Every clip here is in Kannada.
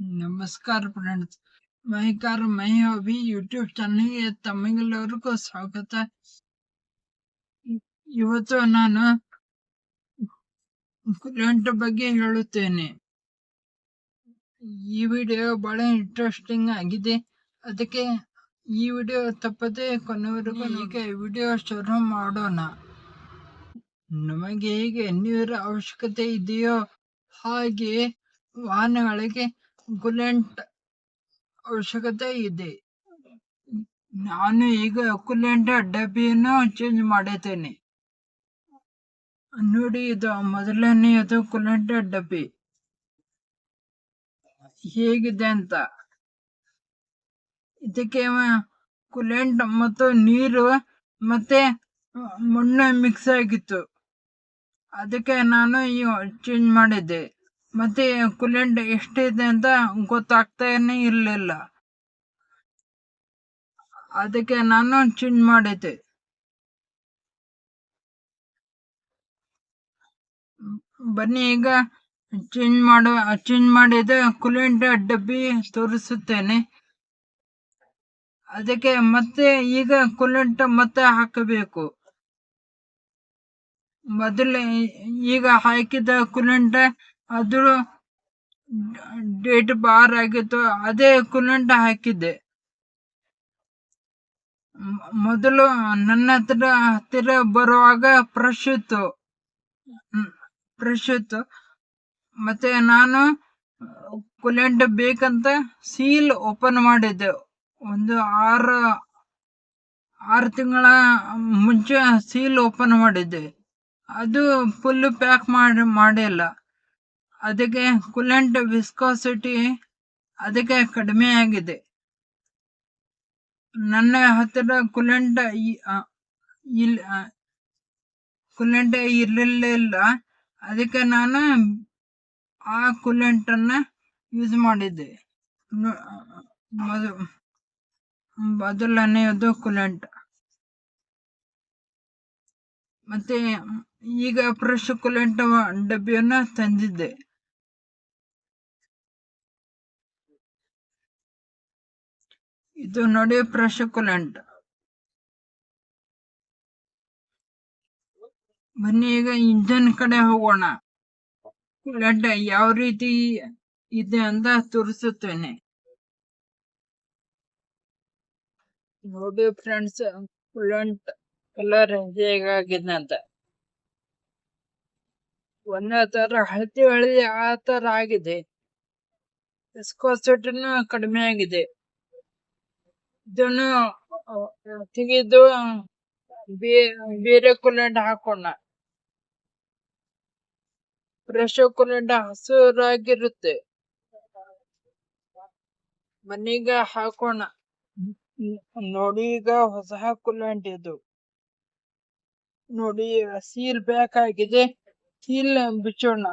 ನಮಸ್ಕಾರ ಫ್ರೆಂಡ್ಸ್ ಮೈಕಾರ ಮೈ ಹಬಿ ಯೂಟ್ಯೂಬ್ ಚಾನಲ್ಗೆ ತಮಗೆಲ್ಲರಿಗೂ ಸ್ವಾಗತ. ಇವತ್ತು ನಾನು ಕುಲೆಂಟ್ ಬಗ್ಗೆ ಹೇಳುತ್ತೇನೆ. ಈ ವಿಡಿಯೋ ಬಹಳ ಇಂಟ್ರೆಸ್ಟಿಂಗ್ ಆಗಿದೆ. ಅದಕ್ಕೆ ಈ ವಿಡಿಯೋ ತಪ್ಪದೆ ಕೊನೆವರೆಗೂ ಈಗ ವಿಡಿಯೋ ಶುರು ಮಾಡೋಣ. ನಮಗೆ ಹೇಗೆ ನೀರು ಅವಶ್ಯಕತೆ ಇದೆಯೋ ಹಾಗೆ ವಾಹನಗಳಿಗೆ ಕುಲೆಂಟ್ ಅವಶ್ಯಕತೆ ಇದೆ ನಾನು ಈಗ ಕುಲೆಂಟ್ ಡಬ್ಬಿಯನ್ನು ಚೇಂಜ್ ಮಾಡಿದ್ದೇನೆ ನೋಡಿ, ಇದು ಮೊದಲನೆಯದು ಕುಲೆಂಟ್ ಡಬ್ಬಿ. ಹೇಗಿದೆ ಅಂತ. ಇದಕ್ಕೆ ಕುಲೆಂಟ್ ಮತ್ತು ನೀರು ಮತ್ತೆ ಮಣ್ಣು ಮಿಕ್ಸ್ ಆಗಿತ್ತು. ಅದಕ್ಕೆ ನಾನು ಈ ಚೇಂಜ್ ಮಾಡಿದ್ದೆ. ಮತ್ತೆ ಕುಲೆಂಟ್ ಎಷ್ಟಿದೆ ಅಂತ ಗೊತ್ತಾಗ್ತಾನೆ ಇರಲಿಲ್ಲ. ಅದಕ್ಕೆ ನಾನು ಚೇಂಜ್ ಮಾಡಿದ್ದೆ. ಬನ್ನಿ ಈಗ ಚೇಂಜ್ ಮಾಡೋ, ಚೇಂಜ್ ಮಾಡಿದ ಕುಲೆಂಟ್ ಡಬ್ಬಿ ತೋರಿಸುತ್ತೇನೆ. ಅದಕ್ಕೆ ಮತ್ತೆ ಈಗ ಕುಲೆಂಟ್ ಮತ್ತೆ ಹಾಕಬೇಕು. ಮೊದಲು ಈಗ ಹಾಕಿದ ಕುಲೆಂಟ್ ಅದು ಡೇಟ್ ಬಾರ್ ಆಗಿತ್ತು, ಅದೇ ಕುಲೆಂಟ್ ಹಾಕಿದ್ದೆ. ಮೊದಲು ನನ್ನ ಹತ್ರ, ಹತ್ತಿರ ಬರುವಾಗ ಫ್ರೆಶ್ ಇತ್ತು. ಫ್ರೆಶ್ ಇತ್ತು. ಮತ್ತೆ ನಾನು ಕುಲೆಂಟ್ ಬೇಕಂತ ಸೀಲ್ ಓಪನ್ ಮಾಡಿದ್ದೆ. ಒಂದು ಆರು ಆರು ತಿಂಗಳ ಮುಂಚೆ ಸೀಲ್ ಓಪನ್ ಮಾಡಿದ್ದೆ. ಅದು ಫುಲ್ ಪ್ಯಾಕ್ ಮಾಡಿ, ಮಾಡಿಲ್ಲ. ಅದಕ್ಕೆ ಕುಲೆಂಟ್ ವಿಸ್ಕಾಸಿಟಿ ಅದಕ್ಕೆ ಕಡಿಮೆ ಆಗಿದೆ. ನನ್ನ ಹತ್ತಿರ ಕುಲೆಂಟ್ ಇಲ್ಲ ಕುಲೆಂಟ್ ಇರಲಿಲ್ಲ ಅದಕ್ಕೆ ನಾನು ಆ ಕುಲೆಂಟನ್ನು ಯೂಸ್ ಮಾಡಿದ್ದೆ. ಮೊದಲನೆಯದು ಕುಲೆಂಟ್ ಮತ್ತೆ ಈಗ ಫ್ರೆಶ್ ಕುಲೆಂಟ್ ಡಬ್ಬಿಯನ್ನು ತಂದಿದ್ದೆ. ಇದು ನೋಡಿ ಫ್ರೆಶ್ ಕುಲೆಂಟ್ ಬನ್ನಿ ಈಗ ಇಂಜನ್ ಕಡೆ ಹೋಗೋಣ. ಕುಲೆಂಟ್ ಯಾವ ರೀತಿ ಇದೆ ಅಂತ ತೋರಿಸುತ್ತೇನೆ. ನೋಡಿ ಫ್ರೆಂಡ್ಸ್, ಕುಲೆಂಟ್ ಕಲರ್ ಹೇಗಾಗಿದೆ ಅಂತ. ಒಂದೇ ತರ ಹಳದಿ ಹಳದಿ ಆ ತರ ಆಗಿದೆ. ವಿಸ್ಕೋಸಿಟಿನೂ ಕಡಿಮೆ ಆಗಿದೆ. ಇದನ್ನು ತೆಗೆದು ಬೇರೆ ಕುಲಂಡ ಹಾಕೋಣ. ಫ್ರೆಶ್ ಕುಲಂಡ ಹಸುರಾಗಿರುತ್ತೆ. ಮನೀಗ ಹಾಕೋಣ. ನೋಡಿ ಈಗ ಹೊಸ ಕುಲಂಡ ಇದು. ನೋಡಿ ಸೀಲ್ ಬ್ಯಾಕ್ ಆಗಿದೆ ಸೀಲ್ ಬಿಚ್ಚೋಣ.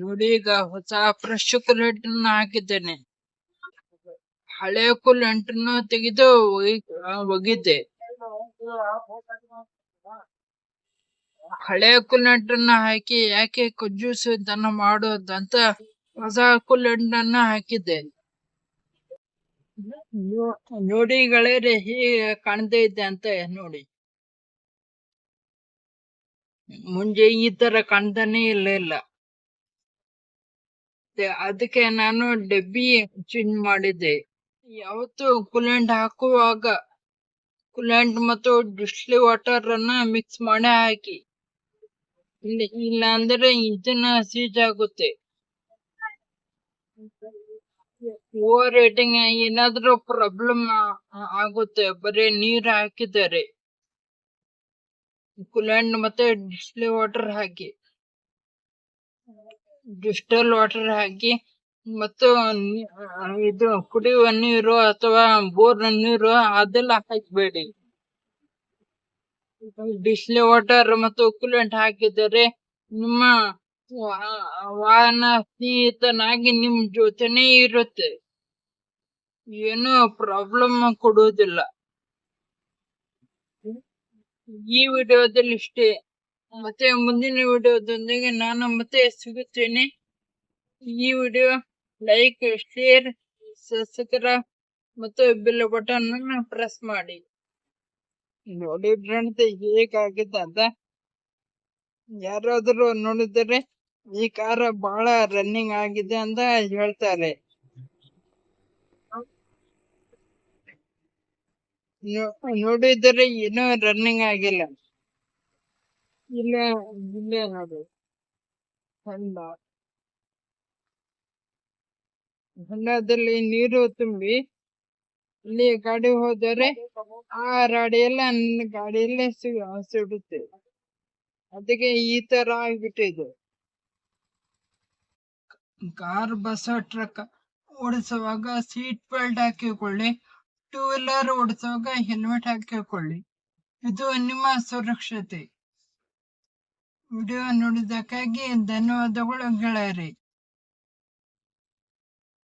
ನೋಡಿ ಈಗ ಹೊಸ ಫ್ರೆಶ್ ಕುಲೆಂಟ್ ಹಾಕಿದ್ದೇನೆ. ಹಳೆ ಎಂಟ್ರನ್ನ ತೆಗೆದು ಒಗಿ- ಆ, ಒಗಿದ್ದೆ ಹಳೆ ಕುಲೆಂಟ್ ಹಾಕಿ ಯಾಕೆ ಕುಜ್ಜುಸುದನ್ನ ಮಾಡೋದಂತ ಹೊಸ ಕುಲ್ ಅನ್ನ ಹಾಕಿದ್ದೆ. ನೋಡಿಗಳೇ ನೋಡಿ ಗೆಳೆಯರೆ ಹೇಗೆ ಕಾಣ್ತಾ ಇದೆ ಅಂತ ನೋಡಿ. ಮುಂಜೆ ಈ ತರ ಕಾಣ್ತಾನೆ ಇರ್ಲಿಲ್ಲ ತೆ- ಅದಕ್ಕೆ ನಾನು ಡಬ್ಬಿ ಚೇಂಜ್ ಮಾಡಿದ್ದೆ. ಯಾವತ್ತು ಕೂಲೆಂಟ್ ಹಾಕುವಾಗ ಕೂಲೆಂಟ್ ಮತ್ತು ಡಿಸ್ಲಿ ವಾಟರ್ ಅನ್ನ ಮಿಕ್ಸ್ ಮಾಡಿ ಹಾಕಿ. ಇಲ್ಲ ಅಂದ್ರೆ ಇಂಜಿನ್ ಸೀಜ್ ಆಗುತ್ತೆ. ಓವರ್ ರೇಟಿಂಗ್ ಏನಾದ್ರೂ ಪ್ರಾಬ್ಲಮ್ ಆಗುತ್ತೆ. ಬರೀ ನೀರ್ ಹಾಕಿದ್ದಾರೆ. ಕೂಲೆಂಟ್ ಮತ್ತೆ ಡಿಸ್ಲಿ ವಾಟರ್ ಹಾಕಿ. ಡಿಸ್ಟಲ್ ವಾಟರ್ ಹಾಕಿ. ಮತ್ತು ಇದು ಕುಡಿಯುವ ನೀರು ಅಥವಾ ಬೋರ್ ನೀರು ಅದೆಲ್ಲ ಹಾಕಬೇಡಿ. ಡಿಸ್ಲಿ ವಾಟರ್ ಮತ್ತು ಕೂಲೆಂಟ್ ಹಾಕಿದರೆ ನಿಮ್ಮ ವಾಹನ ಸ್ನೇಹಿತನಾಗಿ ನಿಮ್ ಜೊತೆನೇ ಇರುತ್ತೆ. ಏನು ಪ್ರಾಬ್ಲಮ್ ಕೊಡುವುದಿಲ್ಲ. ಈ ವಿಡಿಯೋದಲ್ಲಿ ಇಷ್ಟೇ. ಮತ್ತೆ ಮುಂದಿನ ವಿಡಿಯೋದೊಂದಿಗೆ ನಾನು ಮತ್ತೆ ಸಿಗುತ್ತೇನೆ. ಈ ವಿಡಿಯೋ ಲೈಕ್ ಶೇರ್ ಸಬ್ಸ್ಕ್ರೈಬ್ ಮತ್ತು ಬೆಲ್ ಬಟನ್ ಅನ್ನು ಪ್ರೆಸ್ ಮಾಡಿ. ನೋಡಿ ಫ್ರೆಂಡ್ಸ್ ಹೇಗಾಗಿದೆ ಅಂತ. ಯಾರಾದರೂ ನೋಡಿದರೆ ಈ ಕಾರ ಬಹಳ ರನ್ನಿಂಗ್ ಆಗಿದೆ ಅಂತ ಹೇಳ್ತಾರೆ. ನೋಡಿದರೆ ಏನೂ ರನ್ನಿಂಗ್ ಆಗಿಲ್ಲ. ಇಲ್ಲ, ಇಲ್ಲೇ ನೋಡಿ. ಹೊಂಡದಲ್ಲಿ ನೀರು ತುಂಬಿ ಅಲ್ಲಿ ಗಾಡಿ ಹೋದರೆ ಆ ರಾಡಿಯೆಲ್ಲ ನನ್ನ ಗಾಡಿಯಲ್ಲೇ ಸಿಡುತ್ತೆ. ಅದಕ್ಕೆ ಈ ತರ ಆಗ್ಬಿಟ್ಟಿದೆ. ಕಾರ್, ಬಸ್, ಟ್ರಕ್ ಓಡಿಸುವಾಗ ಸೀಟ್ ಬೆಲ್ಟ್ ಹಾಕಿಕೊಳ್ಳಿ, ಟೂ ವೀಲರ್ ಓಡಿಸುವಾಗ ಹೆಲ್ಮೆಟ್ ಹಾಕಿಕೊಳ್ಳಿ. ಇದು ನಿಮ್ಮ ಸುರಕ್ಷತೆ. ವಿಡಿಯೋ ನೋಡಿದ್ದಕ್ಕಾಗಿ ಧನ್ಯವಾದಗಳು ಗೆಳೆಯರಿ.